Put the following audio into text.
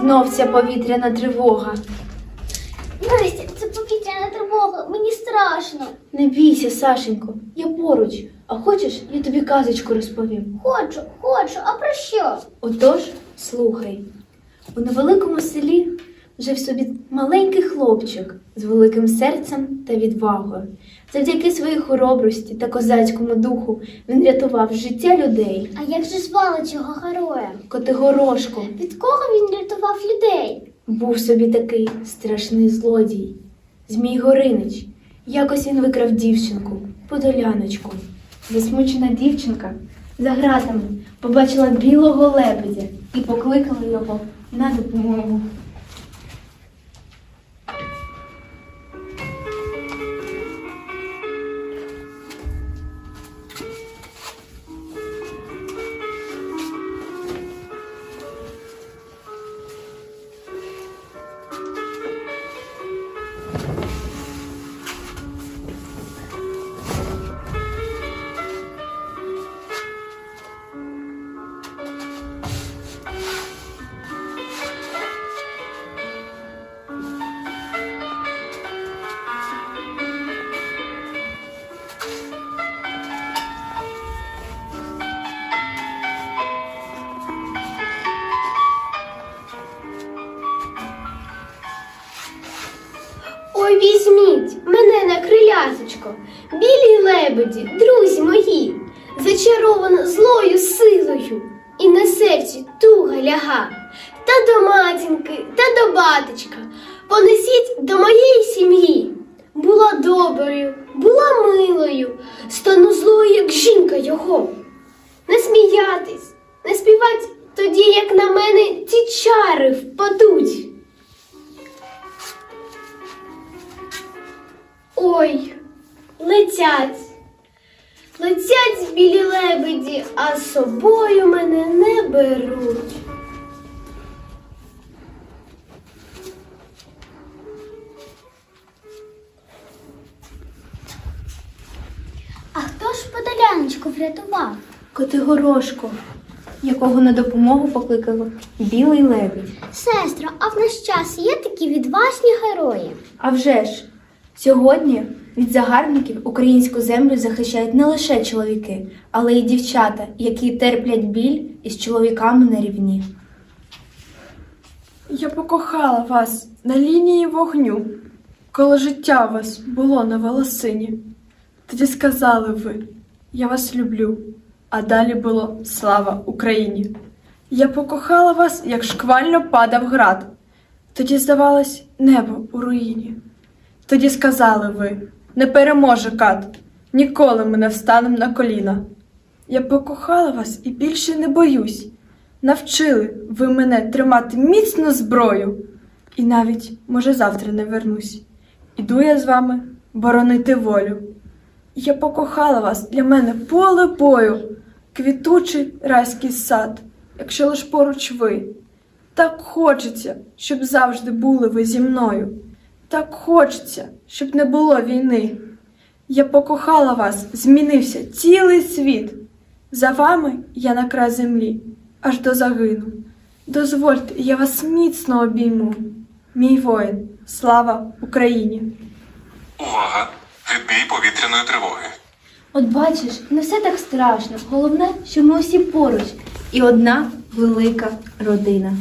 знов ця повітряна тривога. Настя, це повітряна тривога, мені страшно. Не бійся, Сашенько, я поруч. А хочеш, я тобі казочку розповім. Хочу, хочу, а про що? Отож, слухай. У невеликому селі жив собі маленький хлопчик з великим серцем та відвагою. Завдяки своїй хоробрості та козацькому духу він рятував життя людей. А як же звали цього героя? Котигорошко Від кого він рятував людей? був собі такий страшний злодій. Змій Горинич. Якось він викрав дівчинку, подоляночку. Засмучена дівчинка за гратами побачила білого лебедя і покликала його на допомогу. Ой, візьміть мене на крилясочко, білі лебеді, друзі мої, зачарована злою силою, і на серці туга ляга. Та до матінки, та до батечка, понесіть до моєї сім'ї. Була доброю, була милою, стану злою, як жінка його. Не сміятись, не співать тоді, як на мене ті чари впадуть. Ой, летять. Летять білі лебеді, а з собою мене не беруть. А хто ж подоляночку врятував? Котигорошко, якого на допомогу покликало білий лебідь. Сестро, а в наш час є такі відважні герої. А вже ж, сьогодні від загарбників українську землю захищають не лише чоловіки, але й дівчата, які терплять біль із чоловіками на рівні. Я покохала вас на лінії вогню, коли життя вас було на волосині. Тоді сказали ви, я вас люблю, а далі було слава Україні. Я покохала вас, як шквально падав град. Тоді здавалось небо у руїні. Тоді сказали ви, не переможе кат, ніколи ми не встанем на коліна. Я покохала вас і більше не боюсь. Навчили ви мене тримати міцно зброю, і навіть, може, завтра не вернусь. Іду я з вами боронити волю. Я покохала вас для мене поле бою, квітучий райський сад, якщо лиш поруч ви. Так хочеться, щоб завжди були ви зі мною. Так хочеться, щоб не було війни. Я покохала вас, змінився цілий світ. За вами я на край землі, аж до загину. Дозвольте, я вас міцно обійму. Мій воїн, слава Україні! Увага! Відбій повітряної тривоги. От бачиш, не все так страшно. Головне, що ми усі поруч і одна велика родина.